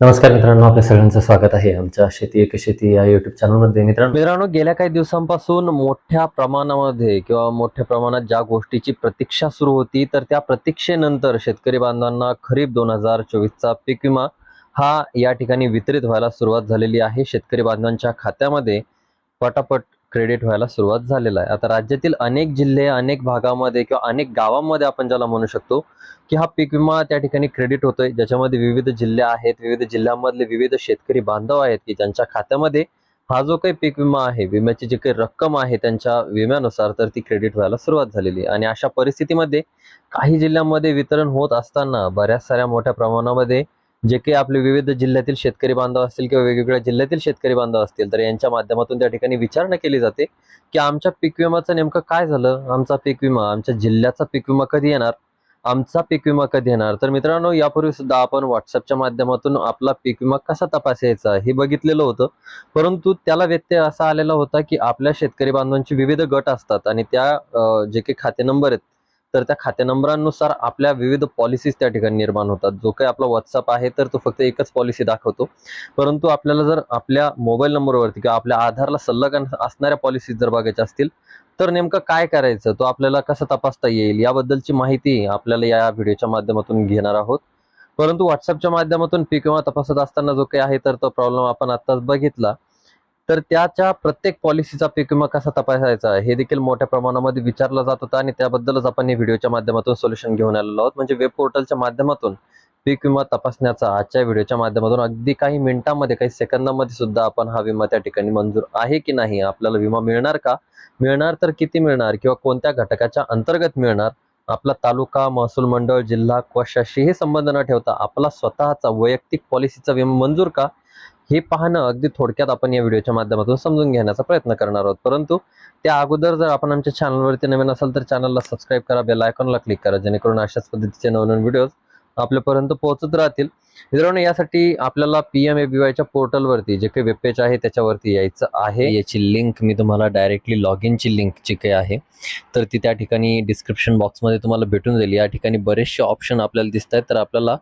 नमस्कार मित्रांनो आपल्या सगळ्यांचं स्वागत आहे आमच्या शेती एक शेती या युट्यूब चॅनलमध्ये मित्रांनो मित्रांनो गेल्या काही दिवसांपासून मोठ्या प्रमाणामध्ये किंवा मोठ्या प्रमाणात ज्या गोष्टीची प्रतीक्षा सुरू होती तर त्या प्रतीक्षेनंतर शेतकरी बांधवांना खरीप दोन हजार चोवीसचा पीक विमा हा या ठिकाणी वितरित व्हायला सुरुवात झालेली आहे. शेतकरी बांधवांच्या खात्यामध्ये पटापट क्रेडिट व्हायला सुरुवात झालेला आहे. आता राज्यातील अनेक जिल्हे अनेक भागामध्ये किंवा अनेक गावांमध्ये आपण ज्याला म्हणू शकतो की हा पीक विमा त्या ठिकाणी क्रेडिट होतोय. ज्याच्यामध्ये विविध जिल्हे आहेत विविध जिल्ह्यांमधले विविध शेतकरी बांधव आहेत की ज्यांच्या खात्यामध्ये हा जो काही पीक विमा आहे विम्याची जी काही रक्कम आहे त्यांच्या विम्यानुसार तर ती क्रेडिट व्हायला सुरुवात झालेली आहे. आणि अशा परिस्थितीमध्ये काही जिल्ह्यांमध्ये वितरण होत असताना बऱ्याच साऱ्या मोठ्या प्रमाणामध्ये जे काही आपले विविध जिल्ह्यातील शेतकरी बांधव असतील किंवा वेगवेगळ्या जिल्ह्यातील शेतकरी बांधव असतील तर यांच्या माध्यमातून त्या ठिकाणी विचारणा केली जाते की आमच्या पीक विमाचं नेमकं काय झालं? आमचा पीक विमा आमच्या जिल्ह्याचा पीक विमा कधी येणार? आमचा पीक विमा कधी येणार? तर मित्रांनो यापूर्वी सुद्धा आपण व्हॉट्सअपच्या माध्यमातून आपला पीक विमा कसा तपासायचा हे बघितलेलं होतं. परंतु त्याला व्यत्यय असा आलेला होता की आपल्या शेतकरी बांधवांचे विविध गट असतात आणि त्या जे काही खाते नंबर आहेत तर त्या खाते नंबरांनुसार आपल्या विविध पॉलिसीज त्या ठिकाणी निर्माण होतात. जो काही आपला व्हॉट्सअप आहे तर तो फक्त एकच पॉलिसी दाखवतो. परंतु आपल्याला जर आपल्या मोबाईल नंबरवरती किंवा आपल्या आधारला संलग्न असणाऱ्या पॉलिसीज जर बघायच्या असतील तर नेमकं काय करायचं? तो आपल्याला कसं तपासता येईल? याबद्दलची माहिती आपल्याला या व्हिडिओच्या माध्यमातून घेणार आहोत. परंतु व्हॉट्सअपच्या माध्यमातून पीक विमा तपासत असताना जो काही आहे तर तो प्रॉब्लेम आपण आत्ताच बघितला. तर त्याच्या प्रत्येक पॉलिसीचा पीक विमा कसा तपासायचा हे देखील मोठ्या प्रमाणामध्ये विचारलं जात होतं आणि त्याबद्दलच आपण हे व्हिडिओच्या माध्यमातून सोल्युशन घेऊन आलेलो आहोत. म्हणजे वेब पोर्टलच्या माध्यमातून पीक विमा तपासण्याचा आजच्या व्हिडिओच्या माध्यमातून अगदी काही मिनिटांमध्ये काही सेकंदामध्ये सुद्धा आपण हा विमा त्या ठिकाणी मंजूर आहे की नाही आपल्याला विमा मिळणार का? मिळणार तर किती मिळणार किंवा कोणत्या घटकाच्या अंतर्गत मिळणार? आपला तालुका महसूल मंडळ जिल्हा कशाशीही संबंध न ठेवता आपला स्वतःचा वैयक्तिक पॉलिसीचा विमा मंजूर का? हे पाहणं अगदी थोडक्यात आपण या व्हिडिओच्या माध्यमातून समजून घेण्याचा प्रयत्न करणार आहोत. परंतु त्या अगोदर जर आपण आमच्या चॅनलवरती नवीन असाल तर चॅनलला सबस्क्राईब करा बेल आयकॉनला क्लिक करा जेणेकरून अशाच पद्धतीचे नवनवीन व्हिडिओज आपल्यापर्यंत पोहोचत राहतील. मित्रांनो यासाठी आपल्याला पी एम ए बी वायच्या पोर्टलवरती जे काही वेबपेज आहे त्याच्यावरती यायचं आहे. याची लिंक मी तुम्हाला डायरेक्टली लॉग इनची लिंक जी काही आहे. तर ती त्या ठिकाणी डिस्क्रिप्शन बॉक्समध्ये तुम्हाला भेटून जाईल. या ठिकाणी बरेचसे ऑप्शन आपल्याला दिसत आहेत तर आपल्याला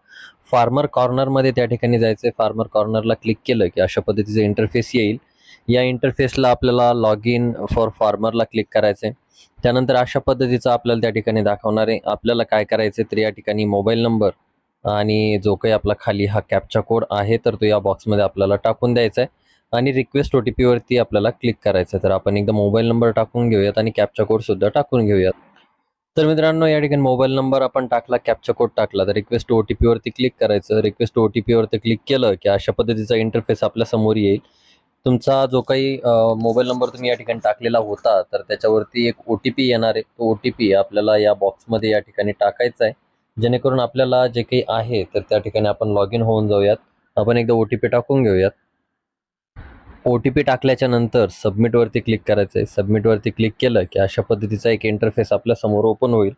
फार्मर कॉर्नरमध्ये त्या ठिकाणी जायचं आहे फार्मर कॉर्नरला क्लिक केलं की अशा पद्धतीचं इंटरफेस येईल. या इंटरफेसला आपल्याला लॉग इन फॉर फार्मरला क्लिक करायचं आहे त्यानंतर अशा पद्धतीचं आपल्याला त्या ठिकाणी दाखवणार आहे. आपल्याला काय करायचं तर या ठिकाणी मोबाईल नंबर आणि जो काही आपला खाली हा कॅपचा कोड आहे तर तो या बॉक्समध्ये आपल्याला टाकून द्यायचा आहे. आणि रिक्वेस्ट ओ टी पीवरती आपल्याला क्लिक करायचं आहे. तर आपण एकदा मोबाईल नंबर टाकून घेऊयात आणि कॅपचा कोडसुद्धा टाकून घेऊयात. तर मित्रांनो या ठिकाणी मोबाईल नंबर आपण टाकला कॅपचा कोड टाकला तर रिक्वेस्ट ओ टी पीवरती क्लिक करायचं. रिक्वेस्ट ओ टी पीवरती क्लिक केलं की अशा पद्धतीचा इंटरफेस आपल्यासमोर येईल. तुमचा जो काही मोबाईल नंबर तुम्ही या ठिकाणी टाकलेला होता तर त्याच्यावरती एक ओ टी पी येणार आहे. तो ओ टी पी आपल्याला या बॉक्समध्ये या ठिकाणी टाकायचा आहे. जेणेकरून आपल्याला जे काही आहे तर त्या ठिकाणी आपण लॉग इन होऊन जाऊयात. आपण एकदा ओ टी पी टाकून घेऊयात. ओ टी पी टाकल्याच्या नंतर सबमिटवरती क्लिक करायचं आहे सबमिटवरती क्लिक केलं की अशा पद्धतीचा एक इंटरफेस आपल्यासमोर ओपन होईल.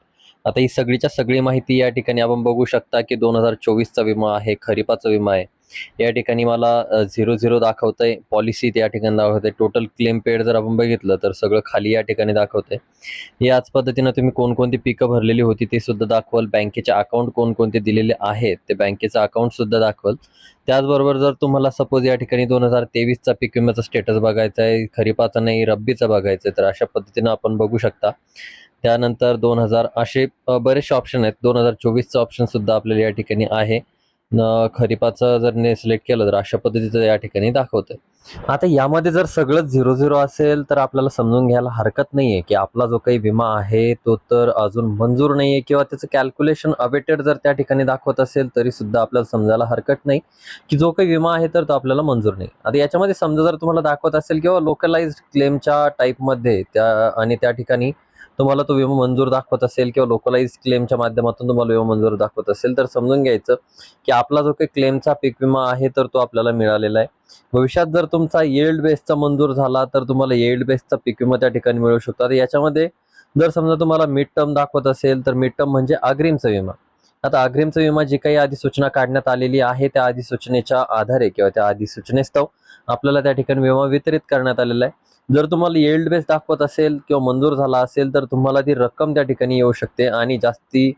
आता ही सगळीच्या सगळी माहिती या ठिकाणी आपण बघू शकता की दोन हजार चोवीसचा विमा आहे खरीपाचा विमा आहे. या ठिकाणी मला झिरो झिरो दाखवतंय. पॉलिसी या ठिकाणी दाखवते टोटल क्लेम पेड जर आपण बघितलं तर सगळं खाली या ठिकाणी दाखवतंय. याच पद्धतीनं तुम्ही कोणकोणती पिकं भरलेली होती ते सुद्धा दाखवाल. बँकेचे अकाउंट कोणकोणते दिलेले आहेत ते बँकेचं अकाउंट सुद्धा दाखवाल. त्याचबरोबर जर तुम्हाला सपोज या ठिकाणी दोन हजार तेवीसचा पीक विम्याचा स्टेटस बघायचा आहे खरीपाचा नाही रब्बीचा बघायचा आहे तर अशा पद्धतीनं आपण बघू शकता. त्यानंतर दोन हजार असे बरेचसे ऑप्शन आहेत. दोन हजार चोवीसचं ऑप्शन सुद्धा आपल्याला या ठिकाणी आहे. खरीपाचं जर ने सिलेक्ट केलं तर अशा पद्धतीचं या ठिकाणी दाखवतंय. आता यामध्ये जर सगळं झिरो झिरो असेल तर आपल्याला समजून घ्यायला हरकत नाहीये की आपला जो काही विमा आहे तो तर अजून मंजूर नाहीये किंवा त्याचं कॅल्क्युलेशन अवेटेड जर त्या ठिकाणी दाखवत असेल तरी सुद्धा आपल्याला समजायला हरकत नाही की जो काही विमा आहे तर तो आपल्याला मंजूर नाही. आता याच्यामध्ये समजा जर तुम्हाला दाखवत असेल किंवा लोकलाइज क्लेमच्या टाईपमध्ये त्या आणि त्या ठिकाणी तुम्हाला तो विमा मंजूर दाखवत असेल किंवा लोकलाइज क्लेमच्या माध्यमातून तुम्हाला विमा मंजूर दाखवत असेल तर समजून घ्यायचं की आपला जो काही क्लेमचा पीक विमा आहे तर तो आपल्याला मिळालेला आहे. भविष्यात जर तुमचा येल्ड बेसचा मंजूर झाला तर तुम्हाला येल्ड बेसचा पीक विमा त्या ठिकाणी मिळू शकतो. आता याच्यामध्ये जर समजा तुम्हाला मिड टर्म दाखवत असेल तर मिड टर्म म्हणजे अग्रिमचा विमा. आता अग्रिमचा विमा जी काही अधिसूचना काढण्यात आलेली आहे त्या अधिसूचनेच्या आधारे किंवा त्या अधिसूचनेस्तव आपल्याला त्या ठिकाणी विमा वितरित करण्यात आलेला आहे. जर तुम्हाला येल्ड बेस दाखवत असेल किंवा मंजूर झाला असेल तर तुम्हाला ती रक्कम त्या ठिकाणी येऊ शकते आणि जास्ती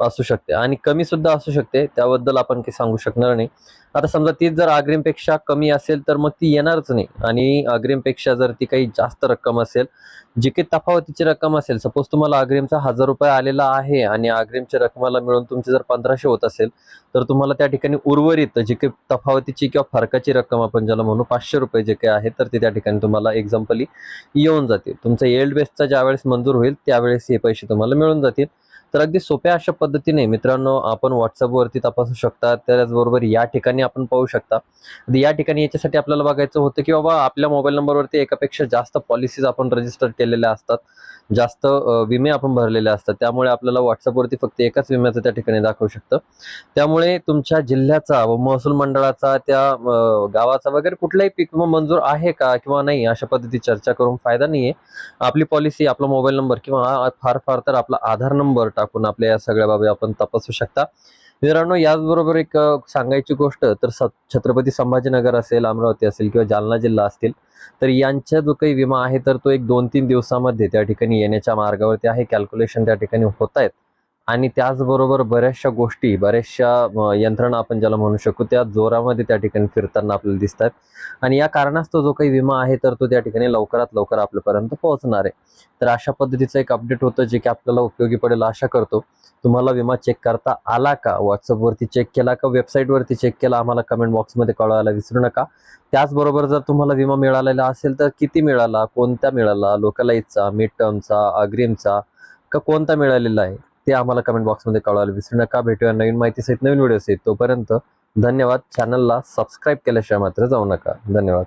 असू शकते आणि कमी सुद्धा असू शकते त्याबद्दल आपण काही सांगू शकणार नाही. आता समजा ती जर अग्रिमपेक्षा कमी असेल तर मग ती येणारच नाही. आणि अग्रिमपेक्षा जर ती काही जास्त रक्कम असेल जी काही तफावतीची रक्कम असेल सपोज तुम्हाला अग्रिमचा हजार रुपये आलेला आहे आणि अग्रिमच्या रकमेला मिळून तुमचे जर पंधराशे होत असेल तर तुम्हाला त्या ठिकाणी उर्वरित जी काही तफावतीची किंवा फरकाची रक्कम आपण ज्याला म्हणू पाचशे रुपये जे काही आहे तर ते त्या ठिकाणी तुम्हाला एक्झाम्पली येऊन जातील. तुमचं एल्ड बेसचा ज्यावेळेस मंजूर होईल त्यावेळेस हे पैसे तुम्हाला मिळून जातील. तर अगदी सोप्या अशा पद्धतीने मित्रांनो आपण व्हॉट्सअपवरती तपासू शकता. त्याचबरोबर या ठिकाणी आपण पाहू शकता. या ठिकाणी याच्यासाठी आपल्याला बघायचं होतं की बाबा आपल्या मोबाईल नंबरवरती एकापेक्षा जास्त पॉलिसीज आपण रजिस्टर केलेल्या असतात. जास्त विमे आपण भरलेले असतात. त्यामुळे आपल्याला व्हॉट्सअपवरती फक्त एकाच विम्याचं त्या ठिकाणी दाखवू शकतं. त्यामुळे तुमच्या जिल्ह्याचा व महसूल मंडळाचा त्या गावाचा वगैरे कुठलाही पीक विमा मंजूर आहे का किंवा नाही अशा पद्धती चर्चा करून फायदा नाहीये. आपली पॉलिसी आपला मोबाईल नंबर किंवा फार फार तर आपला आधार नंबर टाकून आपल्या या सगळ्या बाबी आपण तपासू शकता. मित्रांनो याचबरोबर एक सांगायची गोष्ट तर छत्रपती संभाजीनगर असेल अमरावती असेल किंवा जालना जिल्हा असतील तर यांचा जो काही विमा आहे तर तो एक दोन तीन दिवसामध्ये त्या ठिकाणी येण्याच्या मार्गावरती आहे. कॅल्क्युलेशन त्या ठिकाणी होत आहेत आणि त्याचबरोबर बऱ्याचशा गोष्टी बऱ्याचशा यंत्रणा आपण ज्याला म्हणू शकू त्या जोरामध्ये त्या ठिकाणी फिरताना आपल्याला दिसत आहेत आणि या कारणास्तव जो काही विमा आहे तर तो त्या ठिकाणी लवकरात लवकर आपल्यापर्यंत पोहोचणार आहे. तर अशा पद्धतीचं एक अपडेट होतं जे की आपल्याला उपयोगी पडेल आशा करतो. तुम्हाला विमा चेक करता आला का? व्हॉट्सअपवरती चेक केला का? वेबसाईटवरती चेक केला? आम्हाला कमेंट बॉक्समध्ये कळवायला विसरू नका. त्याचबरोबर जर तुम्हाला विमा मिळालेला असेल तर किती मिळाला? कोणता मिळाला? लोकलाईजचा मिड टर्मचा अग्रिमचा का कोणता मिळालेला आहे? ते आम्हाला कमेंट बॉक्समध्ये कळवायला विसरू नका. भेटूया नवीन माहितीसहित नवीन व्हिडिओ सहित. तोपर्यंत धन्यवाद. चॅनलला सबस्क्राईब केल्याशिवाय मात्र जाऊ नका. धन्यवाद.